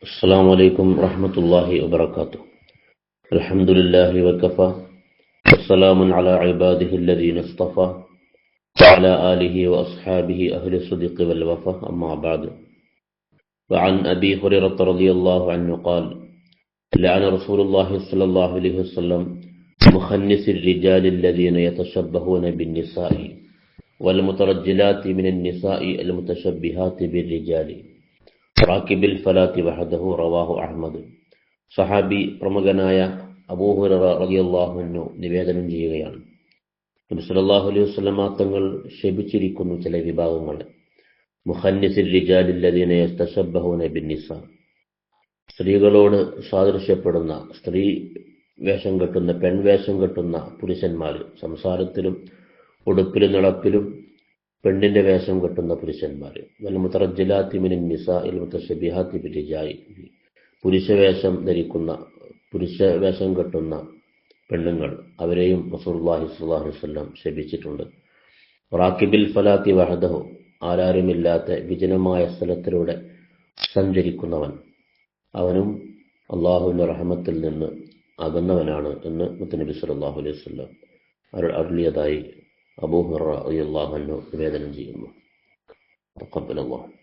السلام عليكم ورحمة الله وبركاته. الحمد لله وكفى. والسلام على عباده الذين اصطفى. وعلى آله وأصحابه أهل الصدق والوفا أما بعد. وعن أبي هريرة رضي الله عنه قال لعن رسول الله صلى الله عليه وسلم مخنس الرجال الذين يتشبهون بالنساء والمترجلات من النساء المتشبهات بالرجال. റാക്കിബിൽ ഫലാത്തി വഹദഹു റവാഹു അഹമ്മദ് സഹാബി പ്രമുഖനായ അബൂഹുര റളിയല്ലാഹുവിനു നിവേദനം ചെയ്യുകയാണ്. നബി സല്ലല്ലാഹു അലൈഹി വസല്ലമ തങ്ങൾ ശപിച്ചിരിക്കുന്നു ചില വിഭാഗങ്ങളെ മുഹന്നിസിൽ റിജാലില്ലദീന യസ്തശബ്ബഹൂന ബിന്നിസ. സ്ത്രീകളോട് സാദൃശ്യപ്പെടുന്ന സ്ത്രീ വേഷം കെട്ടുന്ന പെൺവേഷം കെട്ടുന്ന പുരുഷന്മാർ സംസാരത്തിലും ഉടുപ്പിലും നടപ്പിലും പെണ്ണിന്റെ വേഷം കെട്ടുന്ന പുരുഷന്മാർ വൽമുത്തറജിലാത്തിമിനിൻ നിസാഇൽ മുത്തശബിഹാത്തി ബിരിജായി പുരുഷവേഷം ധരിക്കുന്ന പുരുഷവേഷം കെട്ടുന്ന പെണ്ണുങ്ങൾ അവരെയും അലൈഹി വസല്ലം ശപിച്ചിട്ടുണ്ട് റാക്കിബിൽ ഫലാത്തി വഹദഹു ആരാരുമില്ലാത്ത വിജനമായ സ്ഥലത്തിലൂടെ സഞ്ചരിക്കുന്നവൻ. അവനും അള്ളാഹുവിന്റെ റഹമത്തിൽ നിന്ന് അകന്നവനാണ് എന്ന് മുത്തനബി സല്ലാഹു അലൈഹി വസല്ലം അരുളിയതായി أبو هريرة رضي الله عنه بهذا المجيء. تقبل الله.